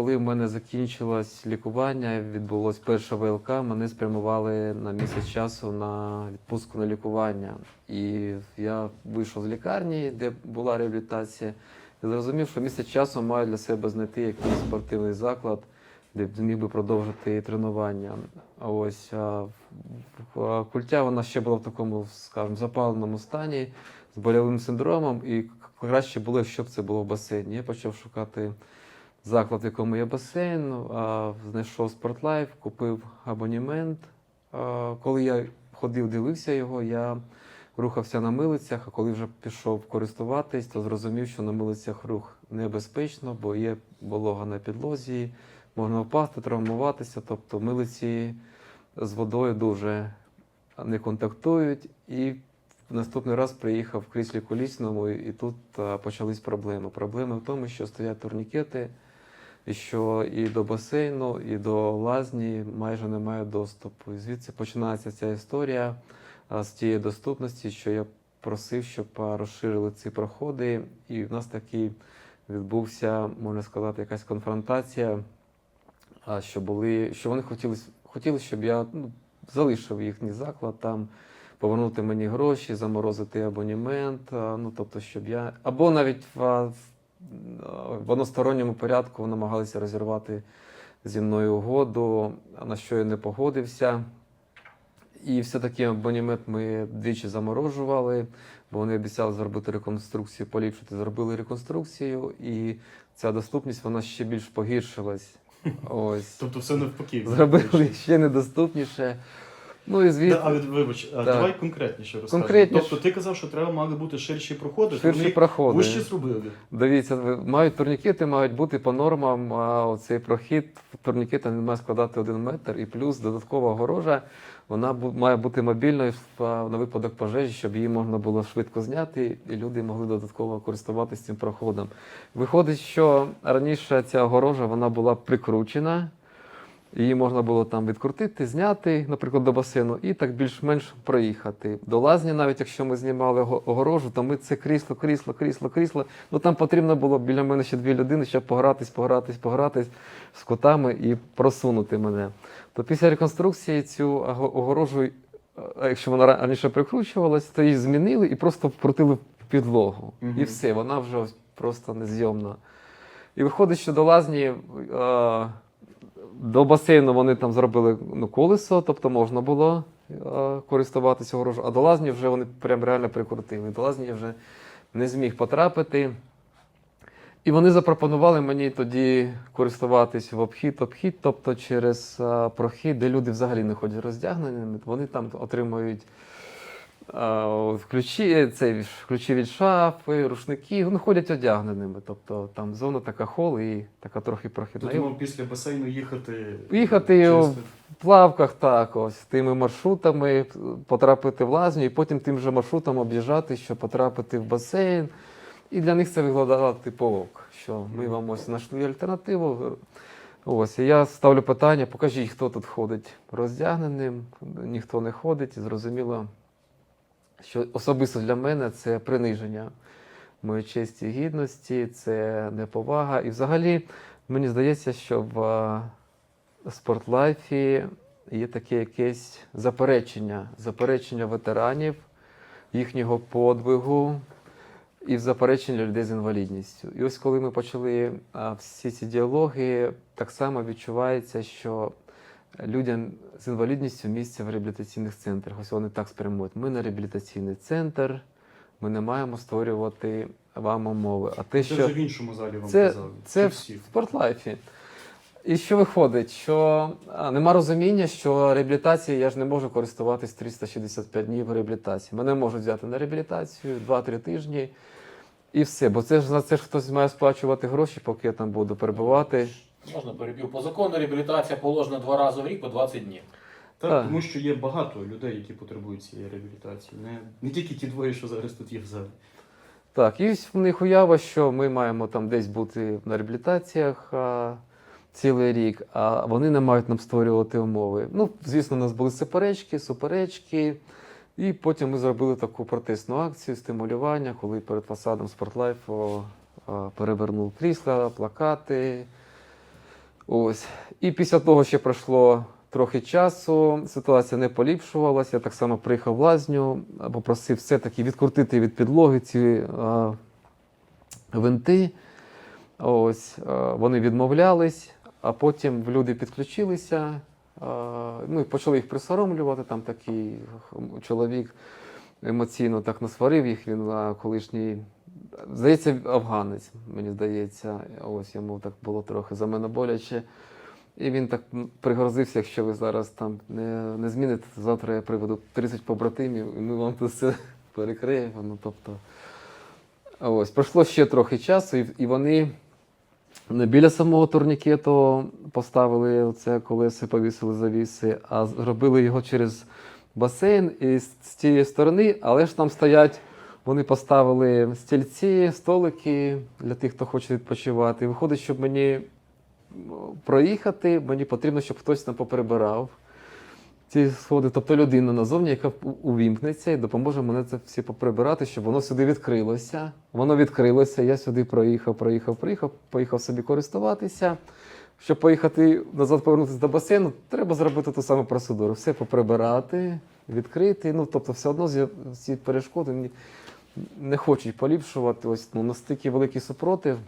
коли в мене закінчилось лікування, відбулось перше ВЛК, мене спрямували на місяць часу на відпустку на лікування. І я вийшов з лікарні, де була реабілітація, і зрозумів, що місяць часу маю для себе знайти якийсь спортивний заклад, де б зміг би продовжити тренування. А ось а, в- культя вона ще була в такому, скажімо, запаленому стані з больовим синдромом, і краще було, якщо б це було в басейні. Я почав шукати заклад, в якому є басейн, знайшов спортлайф, купив абонімент. Коли я ходив, дивився його, я рухався на милицях, а коли вже пішов користуватись, то зрозумів, що на милицях рух небезпечно, бо є волога на підлозі, можна впасти, травмуватися. Тобто милиці з водою дуже не контактують. І наступний раз приїхав в кріслі колісному, і тут почались проблеми. Проблеми в тому, що стоять турнікети, що і до басейну, і до лазні майже немає доступу. І звідси починається ця історія з тієї доступності, що я просив, щоб розширили ці проходи. І в нас такий відбувся, можна сказати, якась конфронтація, що були, що вони хотіли, хотіли щоб я ну, залишив їхній заклад там. Повернути мені гроші, заморозити абонімент, ну тобто, щоб я або навіть в, в, односторонньому порядку намагалися розірвати зі мною угоду, на що я не погодився. І все-таки абонімент ми двічі заморожували, бо вони обіцяли зробити реконструкцію, поліпшити. Зробили реконструкцію, і ця доступність вона ще більш погіршилась. Ось. Тобто все навпаки. Зробили ще недоступніше. Ну і Да, звідти а вибач, а Так. давай конкретніше розкажемо. Конкретніше. Тобто ти казав, що треба мали бути ширші проходи, ширші вони проходи. вище зробили. Дивіться, мають турнікети, мають бути по нормам. А оцей прохід турнікета не має складати один метр, і плюс додаткова огорожа. Вона має бути мобільною на випадок пожежі, щоб її можна було швидко зняти, і люди могли додатково користуватися цим проходом. Виходить, що раніше ця огорожа вона була прикручена. Її можна було там відкрутити, зняти, наприклад, до басейну, і так більш-менш проїхати. До лазні, навіть якщо ми знімали огорожу, то ми це крісло, крісло, крісло, крісло. Ну там потрібно було біля мене ще дві людини, щоб погратись, погратись, погратись з котами і просунути мене. То після реконструкції цю огорожу, е, якщо вона раніше прикручувалась, то її змінили і просто вкрутили в підлогу. Мгм. І все, вона вже просто незйомна. І виходить, що до лазні. Е- до басейну вони там зробили ну, колесо, тобто можна було е, користуватися огорожею, а до лазні вже вони прям реально прикрутили. До лазні я вже не зміг потрапити. І вони запропонували мені тоді користуватись в обхід, обхід, тобто через е, прохід, де люди взагалі не ходять роздягненими. Вони там отримують ключі, це, ключі від шафи, рушники, вони ходять одягненими. Тобто там зона така хол і така трохи прохідна. Думав після басейну їхати. Їхати через- в плавках так, ось тими маршрутами потрапити в лазню, і потім тим же маршрутом об'їжджати, щоб потрапити в басейн. І для них це виглядало ок, що ми вам ось знайшли альтернативу. Ось, і я ставлю питання, покажіть, хто тут ходить роздягненим, ніхто не ходить, і зрозуміло, що особисто для мене це приниження моєї честі і гідності, це неповага. І взагалі мені здається, що в е, спортлайфі є таке якесь заперечення, заперечення ветеранів, їхнього подвигу і заперечення людей з інвалідністю. І ось коли ми почали а, всі ці діалоги, так само відчувається, що людям з інвалідністю місце в реабілітаційних центрах. Ось вони так спрямують. Ми на реабілітаційний центр, ми не маємо створювати вам умови. А те, Це що вже в іншому залі вам це, казали. це в спортлайфі. І що виходить? Що а, нема розуміння, що реабілітація я ж не можу користуватись 365 днів реабілітації. Мене можуть взяти на реабілітацію 2-3 тижні і все. Бо це ж за це ж хтось має сплачувати гроші, поки я там буду перебувати. Можна переб'ю. По закону реабілітація положена два рази в рік по 20 днів. Так, Так. тому що є багато людей, які потребують цієї реабілітації. Не, не тільки ті двоє, що зараз тут є в залі. Так, і в них уява, що ми маємо там десь бути на реабілітаціях а, цілий рік, а вони не мають нам створювати умови. Ну, звісно, у нас були суперечки, суперечки. І потім ми зробили таку протестну акцію стимулювання, коли перед фасадом спортлайфу а, перевернув крісла, плакати. Ось. І після того ще пройшло трохи часу, ситуація не поліпшувалася. Я так само приїхав в лазню, попросив все-таки відкрутити від підлоги ці а, винти. Ось, а, вони відмовлялись, а потім люди підключилися. а, Ну, і почали їх присоромлювати. Там такий чоловік емоційно так насварив їх. Він колишній, здається, афганець, мені здається. Ось йому так було трохи за мене боляче. І він так пригрозився, якщо ви зараз там не, не зміните, завтра я приведу 30 побратимів, і ми вам тут все перекриємо. Ну, тобто, ось, пройшло ще трохи часу, і, і вони не біля самого турнікету поставили це колеса, повісили завіси, а зробили його через басейн і з, тієї сторони, але ж там стоять. Вони поставили стільці, столики для тих, хто хоче відпочивати. Виходить, щоб мені проїхати, мені потрібно, щоб хтось там поприбирав ці сходи. Тобто людина назовні, яка увімкнеться і допоможе мене це всі поприбирати, щоб воно сюди відкрилося. Воно відкрилося, я сюди проїхав, проїхав, проїхав, поїхав собі користуватися. Щоб поїхати назад повернутися до басейну, треба зробити ту саму процедуру. Все поприбирати, відкрити. Ну, тобто, все одно ці- перешкоди не хочуть поліпшувати. Ось ну, настільки великий супротив.